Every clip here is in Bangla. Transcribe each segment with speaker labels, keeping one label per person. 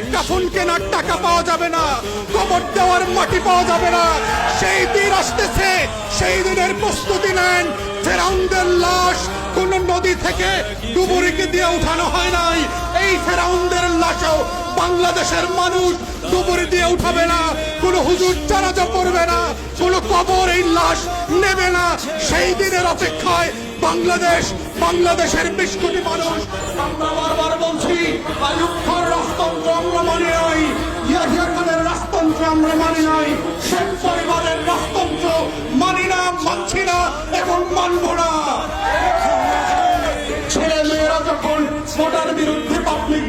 Speaker 1: লীগের কাফন কেনার টাকা পাওয়া যাবে না, কবর দেওয়ার মাটি পাওয়া যাবে না। সেই দিন আসতেছে, সেই দিনের প্রস্তুতি নেন। লাশ কোন নদী থেকে ডুবুরিকে দিয়ে উঠানো হয় নাই। এই লাশও বাংলাদেশের মানুষ ডুবুরি দিয়ে উঠাবে না। কোন হুজুর জানাজা পড়বে না, কোন কবর এই লাশ নেবে না। সেই দিনের অপেক্ষায় বাংলাদেশ, বাংলাদেশের বিশ কোটি মানুষ। আমরা বারবার বলছি আয়ুব আমরা নাই। রাজতন্ত্র আমরা নাই। শেখ পরিবারের রাজতন্ত্র মানি না, মানছি না এবং মানব না। ছেলে মেয়েরা যখন ভোটার বিরুদ্ধে পাবলিক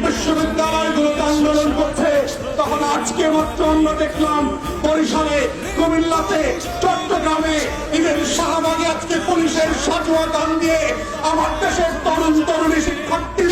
Speaker 1: আন্দোলন করছে, তখন আজকে মাত্র আমরা দেখলাম বরিশালে, কুমিল্লাতে, চট্টগ্রামে ইভেন শাহবাগে আজকে পুলিশের সাজুয়া গান দিয়ে আমার দেশের তরুণ, তরুণী শিক্ষার্থীদের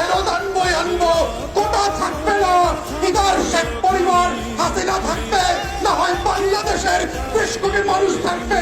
Speaker 1: ইদার শেখ পরিবার হাসিনা থাকবে না হয় বাংলাদেশের বিশ কোটি মানুষ থাকবে।